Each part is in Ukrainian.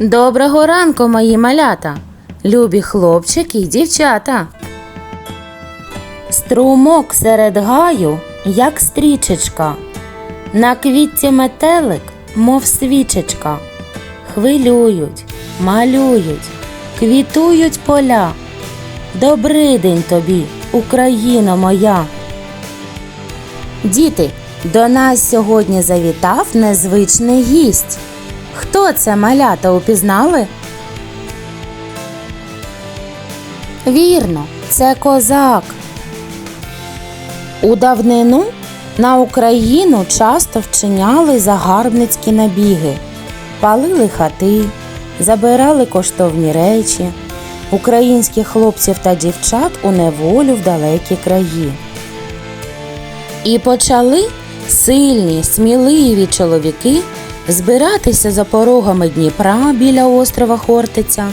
Доброго ранку, мої малята, любі хлопчики й дівчата. Струмок серед гаю, як стрічечка, на квітці метелик, мов свічечка. Хвилюють, малюють, квітують поля. Добрий день тобі, Україно моя. Діти, до нас сьогодні завітав незвичний гість. Хто це малята упізнали? Вірно, це козак. У давнину на Україну часто вчиняли загарбницькі набіги, палили хати, забирали коштовні речі, українських хлопців та дівчат у неволю в далекі краї. І почали сильні, сміливі чоловіки збиратися за порогами Дніпра біля острова Хортиця,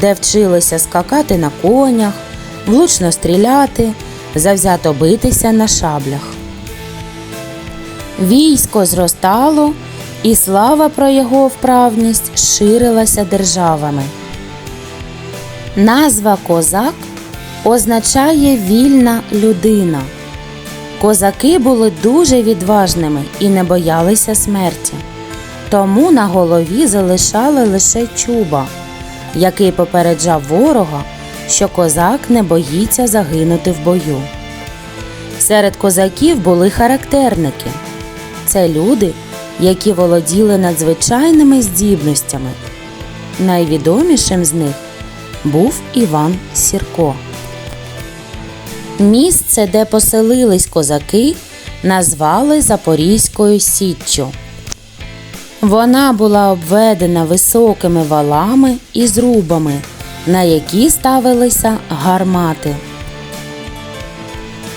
де вчилися скакати на конях, влучно стріляти, завзято битися на шаблях. Військо зростало, і слава про його вправність ширилася державами. Назва козак означає вільна людина. Козаки були дуже відважними і не боялися смерті. Тому на голові залишали лише чуба, який попереджав ворога, що козак не боїться загинути в бою. Серед козаків були характерники це люди, які володіли надзвичайними здібностями. Найвідомішим з них був Іван Сірко. Місце, де поселились козаки, назвали Запорізькою Січчю. Вона була обведена високими валами і зрубами, на які ставилися гармати.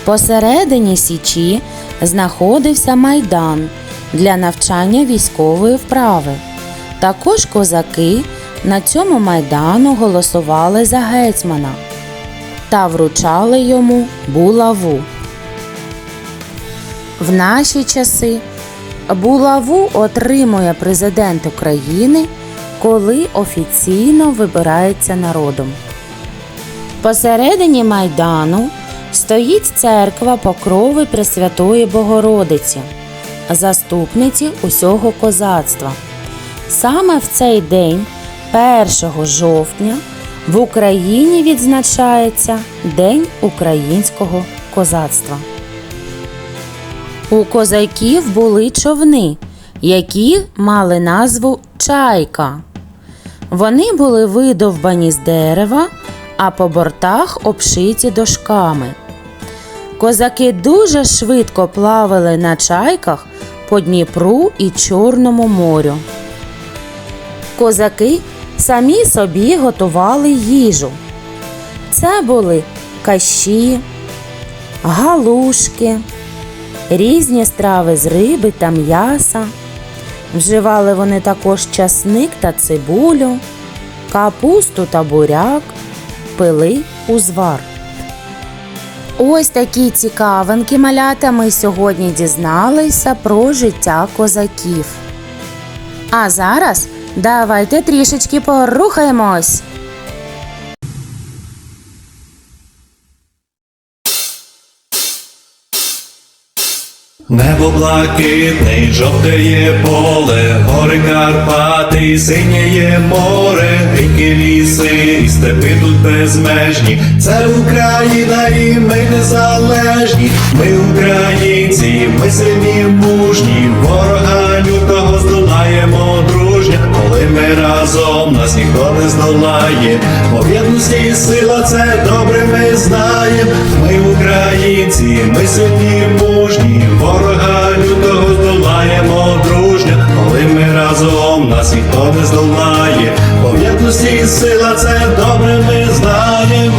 Посередині січі знаходився майдан для навчання військової вправи. Також козаки на цьому майдану голосували за гетьмана та вручали йому булаву. В наші часи булаву отримує президент України, коли офіційно вибирається народом. Посередині майдану стоїть церква Покрови Пресвятої Богородиці, заступниці усього козацтва. Саме в цей день, 1 жовтня, в Україні відзначається День українського козацтва. У козаків були човни, які мали назву чайка. Вони були видовбані з дерева, а по бортах обшиті дошками. Козаки дуже швидко плавали на чайках по Дніпру і Чорному морю. Козаки самі собі готували їжу. Це були кащі, галушки, різні страви з риби та м'яса. Вживали вони також часник та цибулю, капусту та буряк, пили узвар. Ось такі цікавинки малята ми сьогодні дізналися про життя козаків. А зараз давайте трішечки порухаємось. Небо блакитне, жовтеє поле, гори Карпати, синєє море, ріки ліси, і степи тут безмежні. Це Україна, і ми незалежні. Ми українці, ми сильні, мужні, ворога лютого здолаємо дружня. Коли ми разом нас ніхто не здолає. Єдності сила це добре ми знаємо. Ми українці, ми сильні, сила це добре ми знаємо.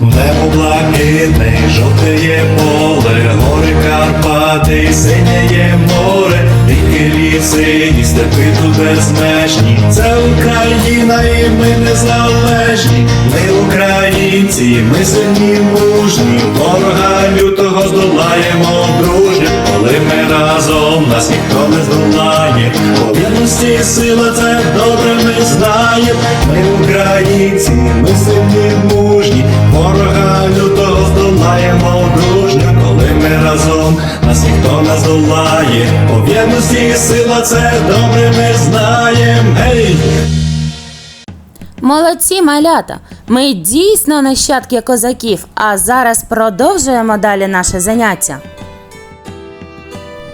Небо блакитне, жовтеє поле, гори Карпати, синєє море, ріки ліси, і степи тут безмежні. Це українці, ми сильні мужні, ворога лютого здолаємо дружньо, коли ми разом нас ніхто не здолає. По єдності сила це добре ми знаємо. Ми українці, ми сильні мужні, ворога лютого здолаємо дружньо, коли ми разом нас ніхто не здолає. По єдності сила це добре ми знаємо. Гей! Молодці малята! Ми дійсно нащадки козаків, а зараз продовжуємо далі наше заняття.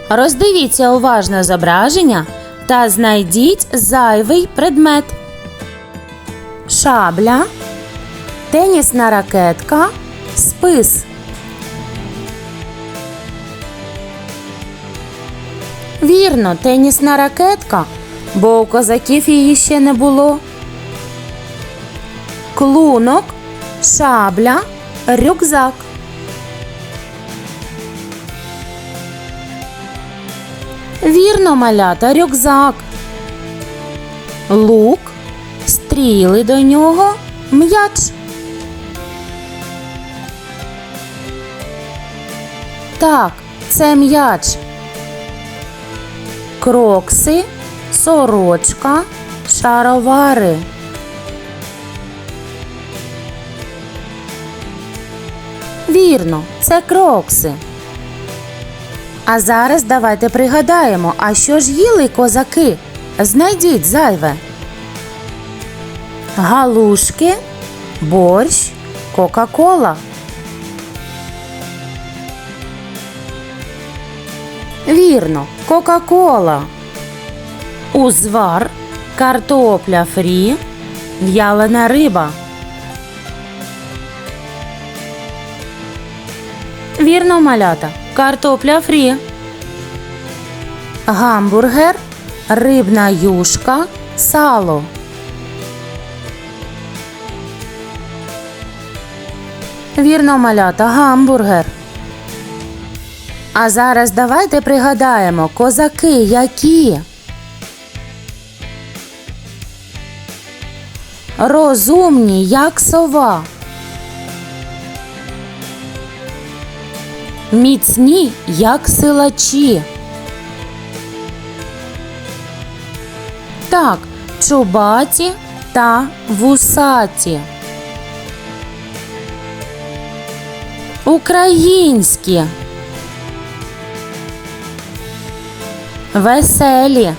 Роздивіться уважно зображення та знайдіть зайвий предмет. Шабля, тенісна ракетка, спис. Вірно, тенісна ракетка, бо у козаків її ще не було. Клунок, шабля, рюкзак. Вірно, малята, рюкзак. Лук, стріли до нього, м'яч. Так, це м'яч. Крокси, сорочка, шаровари. Вірно, це крокси. А зараз давайте пригадаємо, а що ж їли козаки? Знайдіть зайве. Галушки, борщ, Кока-Кола. Вірно, Кока-Кола. Узвар, картопля фрі, в'ялена риба. Вірно, малята. Картопля фрі. Гамбургер, рибна юшка, сало. Вірно, малята, гамбургер. А зараз давайте пригадаємо, козаки які. Розумні, як сова. Міцні, як силачі. Так, чубаті та вусаті. Українські. Веселі.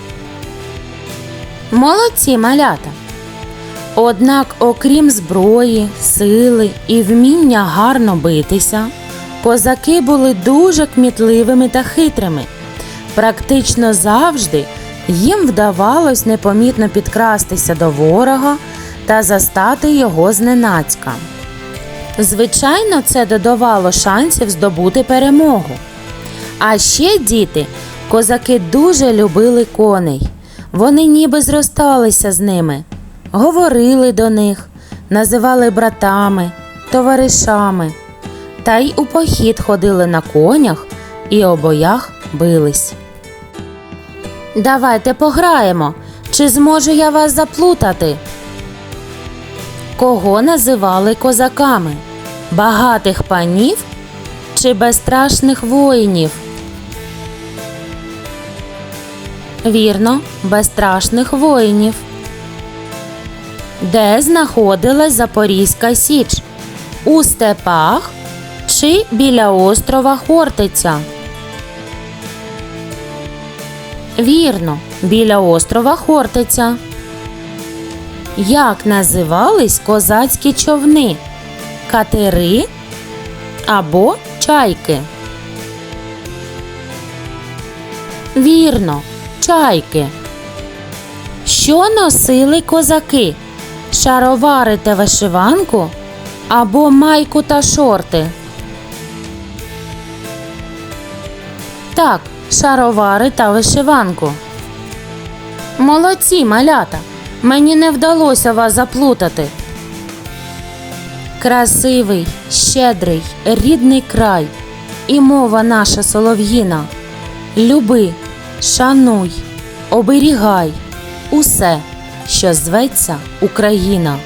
Молодці малята. Однак, окрім зброї, сили і вміння гарно битися, козаки були дуже кмітливими та хитрими. Практично завжди їм вдавалось непомітно підкрастися до ворога та застати його зненацька. Звичайно, це додавало шансів здобути перемогу. А ще діти, козаки дуже любили коней. Вони ніби зросталися з ними, говорили до них, називали братами, товаришами, та й у похід ходили на конях і обоях бились. Давайте пограємо. Чи зможу я вас заплутати? Кого називали козаками? Багатих панів чи безстрашних воїнів? Вірно, безстрашних воїнів. Де знаходилась Запорізька Січ? У степах чи біля острова Хортиця? Вірно, біля острова Хортиця. Як називались козацькі човни? Катери або чайки? Вірно, чайки. Що носили козаки? Шаровари та вишиванку або майку та шорти? Так, шаровари та вишиванку. Молодці, малята. Мені не вдалося вас заплутати. Красивий, щедрий, рідний край і мова наша солов'їна. Люби, шануй, оберігай усе, що зветься Україна.